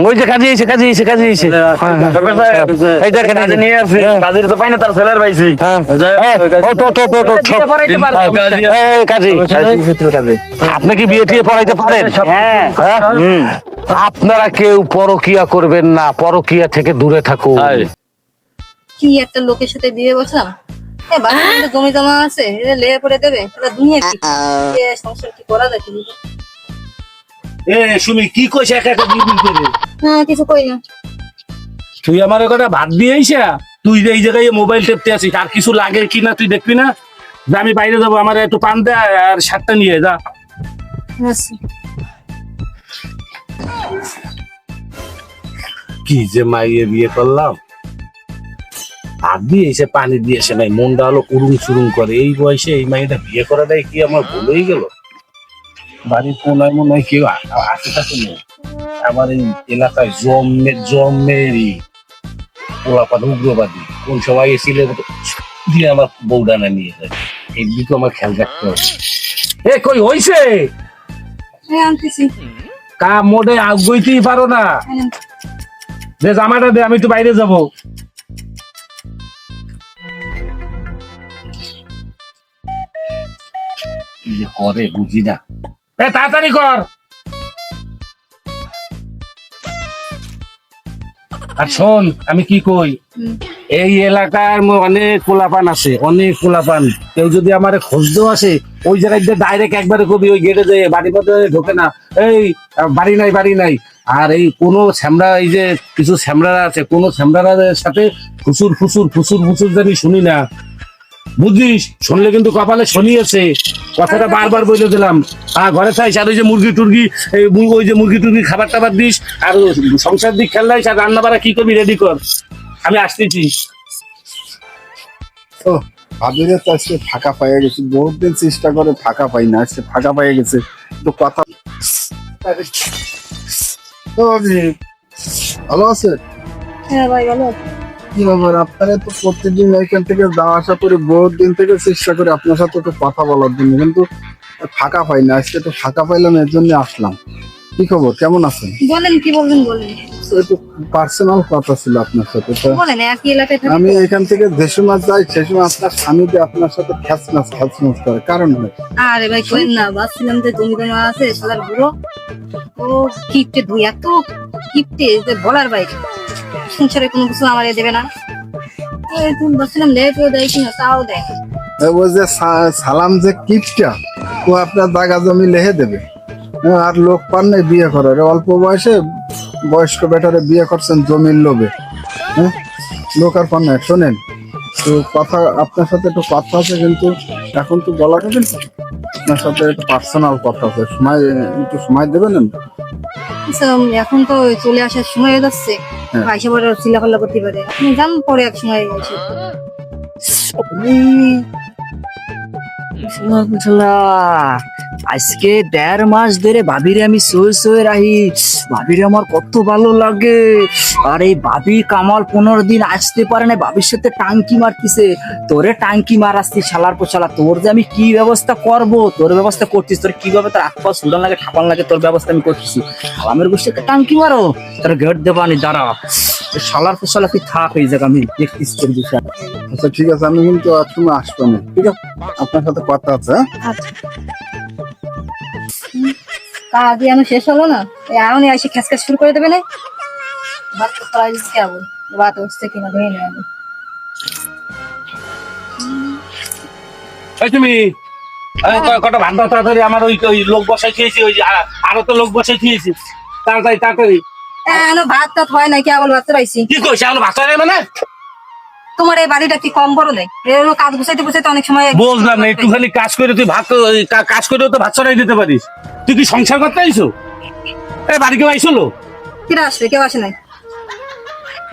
ওই যে কাজে এসে কাজে এসে কাজে এসে। এই দেখেন এই যে। নিয়ে আসছি কাজের তো পাই না তার ছেলের পাইছি। হ্যাঁ। ও তো তো তো তো সব- আপনি কি বিয়ে টিয়ে পড়াইতে পারেন? হ্যাঁ। হ্যাঁ? আপনারা কেউ পরকিয়া করবেন না পরকিয়া থেকে দূরে থাকুন। কি একটা লোকের সাথে বিয়ে বসলাম জমি জমা আছে এ লেয়ে পড়ে দেবে। দুনিয়া কি? সংসার কি করা যায়? এ শুনি কি কইছে একা একা বিল করে? না কিছু কই না। তুই আমার একটা ভাত দিয়ে আইসা? তুই যে এই জায়গায় মোবাইল টেপতে আছিস আর কিছু লাগে কিনা তুই দেখবি না? যে আমি বাইরে যাব আমার একটু পান দে আর নিয়ে যা। আচ্ছা। কি যে মাইয়ে বিয়ে করলাম। ভাত দিয়ে এসে পানি দিয়েছে নাই মনটা হলো উড়ুং চুরুং করে। এই বয়সে এই মাইটা বিয়ে করাটাই কি আমার ভুলেই গেল? বাড়ির কোনায় মনে হয় কেউ আশেপাশে নেই আমার এই এলাকায় জম্মে জম্মেরই পোলাপান উগ্রবাদী। কোন সময় এসেছিলে দিয়ে আমার বউডানা নিয়ে যায় এই দিকে আমার খেয়াল রাখতে হবে। এ কই হইছে? কা আগুইতেই পারো না। দে জামাটা দে আমি তো বাইরে যাব। করে বুঝি না। এ, তাড়াতাড়ি কর। আর শোন, আমি কি কই? এই এলাকার অনেক কোলাপান আছে, অনেক কোলাপান কেউ যদি আমার খোঁজ আসে, ওই জায়গায় ডাইরেক্ট একবারে কবি ওই গেটে যায় বাড়ির মধ্যে ঢোকে না, এই বাড়ি নাই বাড়ি নাই। আর এই কোনো শ্যামরা, এই যে কিছু শ্যামরারা আছে, কোনো শ্যামরাদের সাথে ফুসুর ফুসুর ফুসুর ফুসুর জানি শুনি না। বুঝলিস শুনলে কিন্তু কপালে শনি আছে কথাটা বারবার বলে দিলাম। আর ঘরে থাইস আর ওই যে মুরগি টুরগি ওই যে মুরগি টুরগি খাবার টাবার দিস আর সংসার দিক খেললাইস আর রান্না বাড়া কি করবি রেডি কর। আমি আসতেছি। ও ভাবিরে তো আজকে ফাঁকা পাইয়া গেছি। বহুত দিন চেষ্টা করে ফাঁকা পাই না আজকে ফাঁকা পাইয়া গেছে। তো কথা ভালো আছে হ্যাঁ ভাই ভালো কি ব্যাপার? আপনারা তো প্রতিদিন এখান থেকে যাওয়া আসা করে বহুত দিন থেকে চেষ্টা করে আপনার সাথে তো কথা বলার জন্য কিন্তু ফাঁকা পাই না। আজকে তো ফাঁকা পাইলাম এর জন্য আসলাম। কি খবর? কেমন আছেন? বলেন কি বলবেন বলেন। একটু পার্সোনাল কথা ছিল আপনার সাথে তো বলেন একই এলাকায় থাকি আমি এখান থেকে যে সময় যাই সে সময় আপনার স্বামী যে আপনার সাথে করে কারণ হয়। আরে ভাই না ভাবছিলাম যে জমি জমা আছে সালার বুড়ো ও কিপটে দুই এত কিপটে যে বলার বাইরে। সংসারে কোনো কিছু আমার দেবে না। এই তুমি ভাবছিলাম লেট ও দেয় কিনা, তাও দেয়। ওই যে সালাম যে কিপটা, ও আপনার জায়গা জমি লেহে দেবে। আর লোক পান নাই বিয়ে করার। অল্প বয়সে বয়স্ক বেটারে বিয়ে করছেন জমির লোভে। হ্যাঁ? লোক আর পান নাই। শোনেন, তো কথা, আপনার সাথে একটু কথা আছে কিন্তু এখন তো বলা যাবে। আপনার সাথে একটু পার্সোনাল কথা আছে। সময়, একটু সময় দেবেন? আচ্ছা, এখন তো চলে আসার সময় হয়ে যাচ্ছে হ্যাঁ। আইসা পরে চিল্লাপাল্লা করতে পারে আপনি যান পরে এক সময় এসে বুঝলা। আজকে দেড় মাস ধরে ভাবিরে আমি সয়ে সয়ে রাহি। ভাবিরে আমার কত ভালো লাগে। আর এই ভাবি কামাল পনেরো দিন আসতে পারে না ভাবির সাথে টাঙ্কি মারতিছে। তোরে টাঙ্কি মারাচ্ছি শালার পোশালা তোর যে আমি কি ব্যবস্থা করব? তোর ব্যবস্থা করছিস তোর কীভাবে তোর হাত পা সুদান লাগে ঠাপান লাগে তোর ব্যবস্থা আমি করতেছি। আমের গোষ্ঠীতে টাঙ্কি মারো তোর গেট দেবানি দাঁড়া। শালার পোশালা তুই থাক এই জায়গা আমি দেখতিস তোর বিষয়। আচ্ছা ঠিক আছে আমি কিন্তু আর সময় আসব না ঠিক আছে? আপনার সাথে কথা আছে হ্যাঁ? কাজ এখনও শেষ হলো না। এই আয়নে এসে খেস খেস শুরু করে দেবে না। ভাত তো খাওয়াই দিচ্ছি আবার ভাত হচ্ছে কিনা তুমি ক- কটা ভাত তাড়াতাড়ি আমার ওই ওই লোক বসাই খেয়েছি ওই আরও তো লোক বসাই খেয়েছি। তাড়াতাড়ি তাড়াতাড়ি। ভাত টাত হয় না কেবল ভাত পাইছি? কি কইছে এখন ভাত হয় মানে? তোমার এই বাড়িটা কি কম বড় নেই কাজ গুছাইতে গুছাইতে অনেক সময় বুঝলাম না একটুখানি কাজ করে তুই ভাত কাজ করেও তো ভাত চড়াই দিতে পারিস। তুই কি সংসার করতে আইছো এ বাড়ি কেউ আইসলো কিরা আসবে কেউ আসে নাই।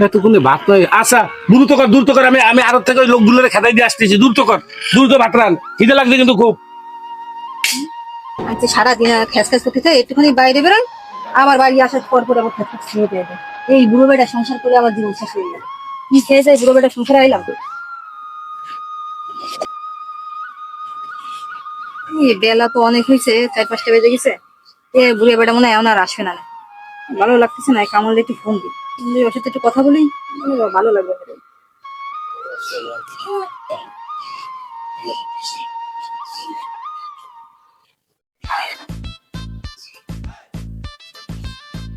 এতক্ষণে ভাত নয় আচ্ছা দ্রুত কর দ্রুত কর আমি আমি আরও থেকে ওই লোকগুলোরে খেদাই দিয়ে আসতেছি দ্রুত কর। দ্রুত ভাত রান খিদে লাগছে কিন্তু খুব। আচ্ছা সারাদিন আর খেস খেস করতে একটুখানি বাইরে বেরোয় আবার বাড়ি আসার পর পর শুরু এই বুড়ো বেটা সংসার করে আমার জীবন শেষ হয়ে যায়। কি খেয়ে তো অনেক হয়েছে চার পাঁচটা বেজে গেছে। এ, বুড়ো বেটা মনে হয় আর আসবে না। ভালো লাগতেছে না কামাল একটু ফোন দিই। একটু কথা বলি ভালো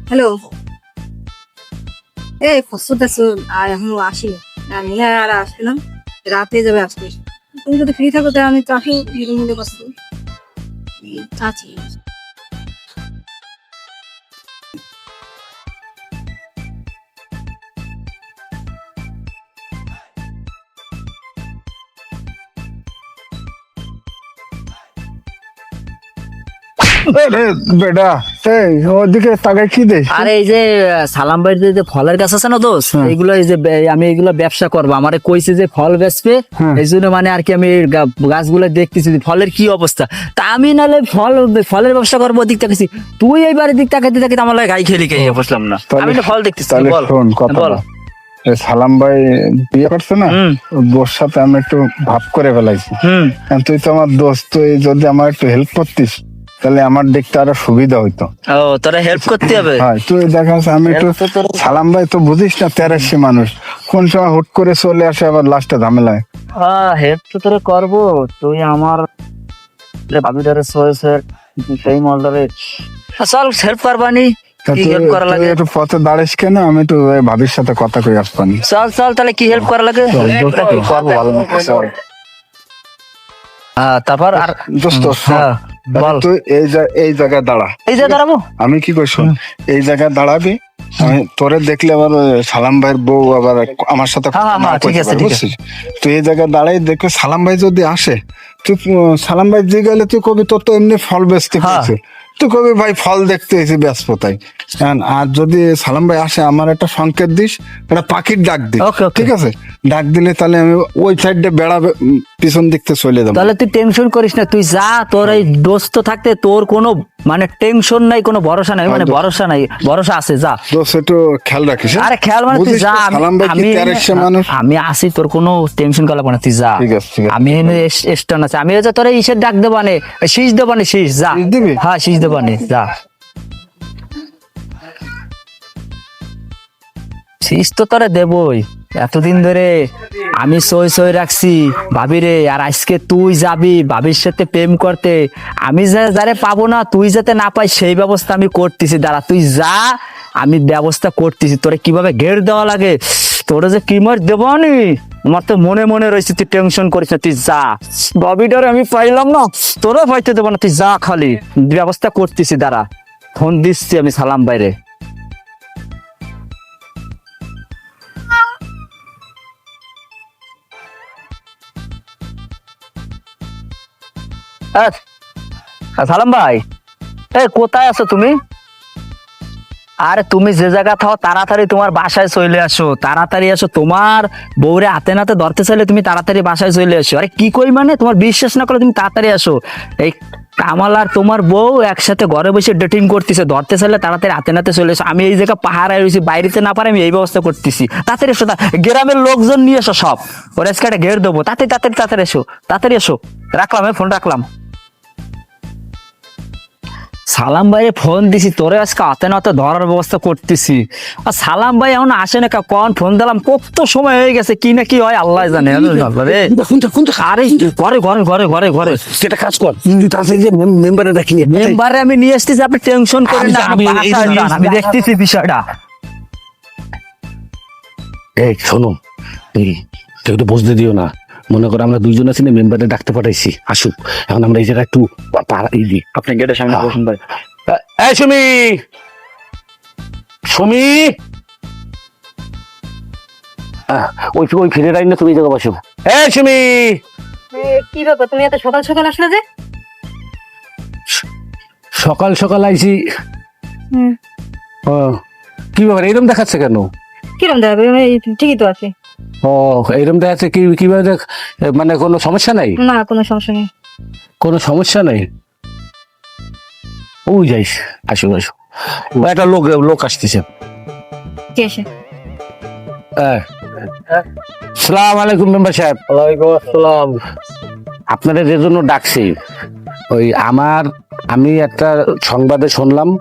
হ্যালো। এই ফসল আর এখন আসি মনে আর আসবে না রাতে যাবে আসবে তুমি যদি ফ্রি থাকো তাহলে আমি তো আসি মধ্যে কথা বলি। বেটা এই ওদিকে তাকাই কি দেখ? আরে এই যে সালাম বাড়িতে যে ফলের গাছ আছে না দোষ? এইগুলো এই যে আমি এগুলো ব্যবসা করব। আমারে কইছে যে ফল বেচবে এই জন্য মানে আর কি আমি গাছগুলো দেখতেছি ফলের কি অবস্থা। তা আমি নাহলে ফল ফলের ব্যবসা করব ওদিক তাকাইছি। তুই এইবার দিক তাকাইতে তাকাইতে আমার গাই খেলি বসলাম না। আমি তো ফল দেখতেছি বল। বল। সালাম ভাই বিয়ে করছে না। বোর সাথে আমি একটু ভাব করে ফেলাইছি। তুই তো আমার দোস্ত তুই যদি আমার একটু হেল্প করতিস তাহলে আমার দেখতে আরও সুবিধা হইতো। ও তোরা হেল্প করতে হবে? হয় তুই দেখাস আমি একটু সালাম ভাই তো বুঝিস না তেরাশি মানুষ। কোন সময় হুট করে চলে আসে আবার লাস্টে ঝামেলায়? হ্যাঁ হেল্প তো তোরে করব। তুই আমার ভাবিটারে সয়েছে সেই মলটারে চল হেল্প কি হেল্প করা লাগে? একটু পথে দাঁড়িস কেন? আমি একটু ভাবির সাথে কথা কই আসবানি। চল চল তাহলে কি হেল্প করা লাগে? করব ভালো চল। তারপর আর দোস্ত হ্যাঁ, বল। তুই এই এই জায়গায় দাঁড়া। এই যে দাঁড়াবো? আমি কি কই শোন এই জায়গায় দাঁড়াবি আমি তোরে দেখলে আবার সালাম ভাইয়ের বউ আবার আমার সাথে হ্যাঁ, হ্যাঁ, না ঠিক আছে, ঠিক বুঝছিস? তুই এই জায়গায় দাঁড়াই দেখে সালাম ভাই যদি আসে তুই সালাম ভাই যে গেলে তুই কবি তোর তো এমনি ফল বেচতে। পেয়েছে তুই কবি ভাই ফল দেখতে এসে ব্যস্ত তাই আর যদি সালাম ভাই আসে আমার একটা সংকেত দিস একটা পাখির ডাক দিস. ঠিক আছে? ডাক দিলে তাহলে আমি ওই সাইডে বেড়াবে পিছন দিক থেকে চলে যাব। তাহলে তুই টেনশন করিস না তুই যা তোর এই দোস্ত থাকতে তোর কোনো মানে টেনশন নাই কোনো ভরসা নাই মানে ভরসা নাই ভরসা আছে যা। দোষ একটু খেয়াল রাখিস হ্যাঁ? আরে খেয়াল মানে তুই যা আমি- আমি আসি তোর কোনো টেনশন করা না তুই যা। আমি এনে স্টান আছে। আমি হচ্ছে তোর ইসের ডাক শীষ দেবানে শীষ যা। শীষ দিবি? হ্যাঁ শীষ দেবানে যা। শীষ তো তোরে দেবই। এতদিন ধরে আমি সই সই রাখছি। ভাবি রে, আর আজকে তুই যাবি ভাবির সাথে প্রেম করতে। আমি যা যারে পাবো না, তুই যাতে না পাই, সেই ব্যবস্থা আমি করতেছি। দাঁড়া, তুই যা, আমি ব্যবস্থা করতেছি। তোরে কীভাবে ঘের দেওয়া লাগে? তোরে যে কি মার দেবো নি আমার তো মনে মনে রয়েছে, তুই টেনশন করিস না, তুই যা। ভাবিটারে আমি পাইলাম না তোরা পাইতে দেবো না, তুই যা খালি। ব্যবস্থা করতেছি, দাঁড়া। ফোন দিচ্ছি আমি সালাম বাইরে সালাম ভাই। এই, কোথায় আছো তুমি? আরে, তুমি যে জায়গা থাও, তাড়াতাড়ি তোমার বাসায় চলে আসো। তাড়াতাড়ি আসো। তোমার বউরে হাতে নাতে ধরতে চাইলে তুমি তাড়াতাড়ি বাসায় চলে আসো। আরে, কি কই মানে? তোমার বিশ্বাস না করলে তুমি তাড়াতাড়ি আসো। এই, কামাল আর তোমার বউ একসাথে ঘরে বসে ডেটিং করতেছে। ধরতে চাইলে তাড়াতাড়ি হাতে নাতে চলে এসো আমি এই জায়গা পাহাড়ায় রয়েছি, বাইরেতে না পারে আমি এই ব্যবস্থা করতেছি। তাড়াতাড়ি এসো গ্রামের লোকজন নিয়ে এসো সব। ওর ঘের দেবো। তাড়াতাড়ি তাড়াতাড়ি তাড়াতাড়ি এসো। তাড়াতাড়ি এসো। রাখলাম ফোন রাখলাম। সালাম ভাইয়ে ফোন দিছি তোরে আজকে হাতে নাতে ধরার ব্যবস্থা করতেছি। আর সালাম ভাই এখন আসে না কখন ফোন দিলাম কত সময় হয়ে গেছে কি না কি হয় আল্লাহ জানে আরে ঘরে ঘরে ঘরে ঘরে ঘরে। সেটা কাজ কর। মেম্বারে নিয়ে মেম্বারে আমি নিয়ে আসতেছি আপনি টেনশন করেন না আমি- দেখতেছি বিষয়টা। এই শোনো। তুই তো বসতে দিও না। মনে করো আমরা দুইজন আছি না মেম্বারে ডাকতে পাঠাইছি আসুক। এখন আমরা এই জায়গায় একটু এই দিই আপনি গেটের সামনে বসুন ভাই। এই সুমি! সুমি! ওই ওই ফিরে রাখি না তুমি এই জায়গায় বসো। এই সুমি! কি ব্যাপার? তুমি এত সকাল সকাল আসলে যে? সকাল সকাল আইছি। হুম। ও, কি ব্যাপার? এরকম দেখাচ্ছে কেন? কিরম দেখাবে? ঠিকই তো আছে। ও এরকম দেখাচ্ছে কি কীভাবে দেখ- মানে কোনো সমস্যা নাই? না কোনো সমস্যা নেই। কোনো সমস্যা নেই? ওই যাইস আসো আসো। একটা লোক লোক আসতেছে। কে এসে হ্যাঁ। সালাম আলাইকুম মেম্বার সাহেব। ওয়ালাইকুম আসসালাম। আপনাদের যে জন্য ডাকছি ওই আমার আমি একটা সংবাদে শুনলাম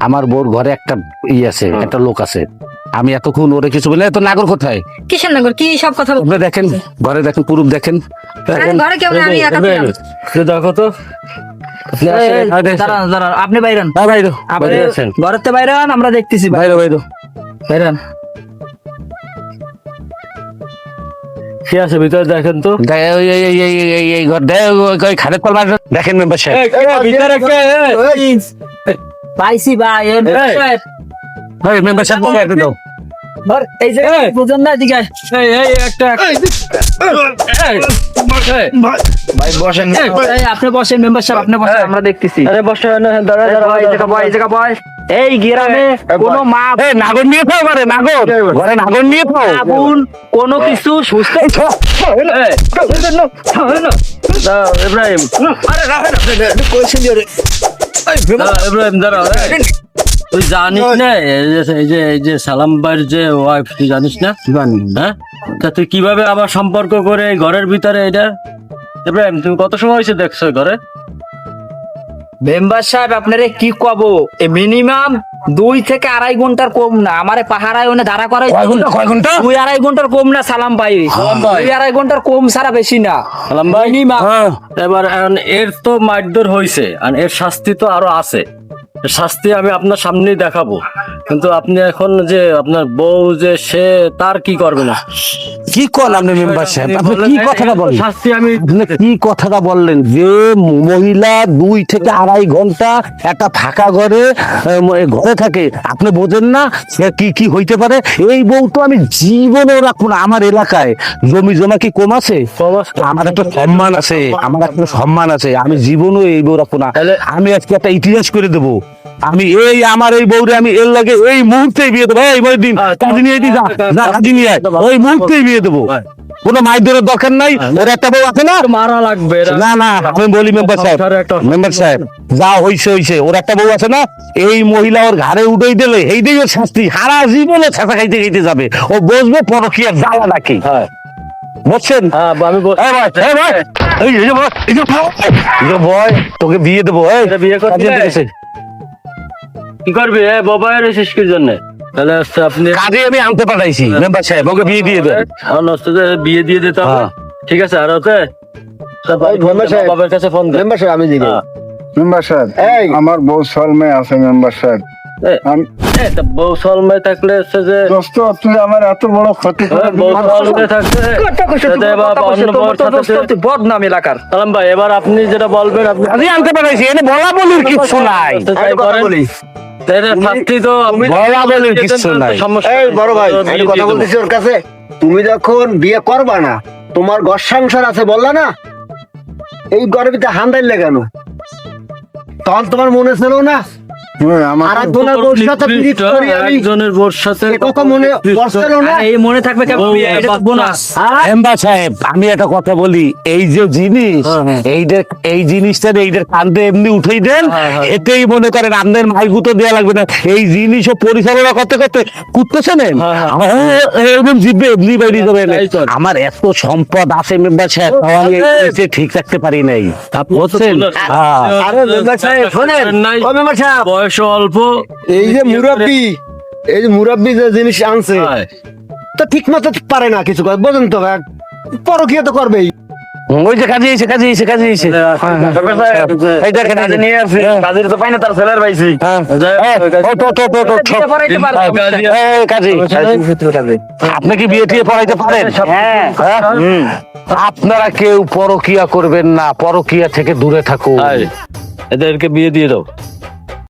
আমার বউর ঘরে একটা ই আছে একটা লোক আছে। আমি এতক্ষণ ওরে কিছু বলে তো নাগর কোথায় কিসের নাগর কি সব কথা বল- আপনি দেখেন ঘরে দেখেন পুরুপ দেখেন দেখেন ঘরে কেউ আমি একা। দেখো তো আপনি দাঁড়ান দাঁড়ান বাইরান হ্যাঁ, বাইরো, আপনি আছেন। ঘরেতে বাইরান আমরা দেখতেছি বাইরো, বাইরো। বাইরান কে আছে ভিতরে দেখেন তো এই- ঘর খালেদ দেখেন মেম্বার সাহেব ভিতরে পাইছি ভাই মেম্বার সাহেব দাও। ধর, এই যে বুঝুন না এদিকে এই এই একটা এই, এই, ভাই বসেন আপনি বসেন মেম্বার সাহেব আপনি বসেন আমরা দেখতেছি। আরে বসে দাঁড়া দাঁড়া এই জায়গা বয়, এই জায়গা বয়। এই গ্রামে কোনো মা নাগর নিয়ে থাও ঘরে নাগর। ঘরে নাগর নিয়ে থাও বোন কোনো কিছু সুস্থ দাঁড়া, ইব্রাহিম। দাঁড়া, ইব্রাহিম দাঁড়া এই। তুই জানিস না? এই যে এই যে সালাম ভাইয়ের যে ওয়াইফ তুই জানিস না? হ্যাঁ? তা তুই কীভাবে আবার সম্পর্ক করে ঘরের ভিতরে এটা? ইব্রাহিম তুমি কত সময় হয়েছে দেখছ ঘরে? মেম্বার সাহেব আপনারে কি কব? মিনিমাম দুই থেকে আড়াই ঘণ্টার কম না। আমারে পাহারায় ওনে দাঁড়া করাই দুই আড়াই ঘণ্টার কম না সালাম ভাই। ভাই। দুই আড়াই ঘণ্টার কম ছাড়া বেশি না। সালাম ভাই। হ্যাঁ। এবার এর তো মারধর হয়েছে আর এর শাস্তি তো আরও আছে। শাস্তি আমি আপনার সামনেই দেখাবো। কিন্তু আপনি এখন যে আপনার বউ যে সে তার কি করবে না? কি কন আপনি মেম্বার সাহেব? আপনি কি কথাটা বলেন শাস্তি আমি আপনি কি কথাটা বললেন? যে মহিলা দুই থেকে আড়াই ঘণ্টা একটা ফাঁকা ঘরে ঘরে থাকে আপনি বোঝেন না সে কি কি হইতে পারে? এই বউ তো আমি জীবনেও রাখব না। আমার এলাকায় জমি জমা কি কম আছে? আমার একটা সম্মান আছে আমার একটা সম্মান আছে। আমি জীবনও এই বউ রাখব না। আমি আজকে একটা ইতিহাস করে দেবো। আমি এই আমার এই বউরে আমি এর লাগে এই মুহূর্তেই বিয়ে দেবো। এই বই দিন হ্যাঁ, কাজে নিয়ে দি যা যা কাজে নিয়ে ওই মুহূর্তেই বিয়ে দেবো। কোনো মাইদের দরকার নাই ওর একটা বউ আছে না? মারা লাগবে না না আমি বলি মেম্বার সাহেব মেম্বার সাহেব যা হইছে হইছে। ওর একটা বউ আছে না? এই মহিলা ওর ঘাড়ে উঠেই দিলে এই দিয়ে ওর শাস্তি। হারা জীবনে ছাতা খাইতে খাইতে যাবে। ও বসবে পরকিয়ার জ্বালা নাকি? হ্যাঁ। বুঝছেন হ্যাঁ আমি তোকে বিয়ে দেবো এই। বিয়ে করতে। কি করবি? এ বাবা এর শেষ কি জন্য। তাহলে হচ্ছে আপনি কাজে আমি আনতে পাঠাইছি মেম্বার সাহেব ওকে বিয়ে দিয়ে দেন। আর নষ্ট বিয়ে দিয়ে দিতে হবে হ্যাঁ। ঠিক আছে আর ওকে? দে, বাবার কাছে ফোন দে। আমি দিদি হ্যাঁ। মেম্বার সাহেব আমার বউ সলমে আছে মেম্বার সাহেব। বউ সলমে থাকলে হচ্ছে যে দোস্ত তুই আমার এত বড় ক্ষতি বউ সলমে থাকলে বদনাম এলাকার। সালাম ভাই এবার আপনি যেটা বলবেন আপনি আনতে পাঠাইছি এনে বলা বলির কিছু নাই। তুমি যখন বিয়ে করবা না তোমার ঘর সংসার আছে বললা না? এই গরবিতে হান্দাইলে কেন তখন তোমার মনে ছিল না? হ্যাঁ, আমি। একজনের বোর সাথে এ কথা মনে পড়ছিল না। আর এই মনে থাকবে কেমন? বউ, এটা তো বাচ্চা। বোনাস। মেম্বার সাহেব আমি একটা কথা বলি এই যে জিনিস এইদের এই জিনিসটা এইদের কান্দে এমনি উঠেই দেন হ্যাঁ, হ্যাঁ। এতেই মনে করেন আপনাদের মাইগুতো দেওয়া লাগবে না। এই জিনিসও পরিচালনা করতে করতে হ্যাঁ, হ্যাঁ। আমার এরকম জিতবে এমনি বাইরে যাবে। আমার এত সম্পদ আছে মেম্বার সাহেব আমি ঠিক রাখতে পারি নাই। বুঝছেন? হ্যাঁ। আরে মেম্বার সাহেব শোনেন। মেম্বার সাহেব। বয়স অল্প। এই যে মুরাব্বি এই যে মুরাব্বি যে জিনিস আনছে হয়। তো ঠিক মতো পারে না কিছু বোঝেন তো পরকিয়া তো করবেই। ওই যে কাজে এসে কাজে এসে কাজে এসে। এই দেখেন এই নিয়ে আসছি কাজের তো পাইনা তার ছেলের পাইছি। হ্যাঁ। এই, ও, তো, তো, তো, তো, বিয়ে আপনি কি টিয়ে পড়াইতে পারেন? হ্যাঁ। হ্যাঁ? আপনারা কেউ পরকিয়া করবেন না পরকিয়া থেকে দূরে থাকুন। এদেরকে বিয়ে দিয়ে দাও।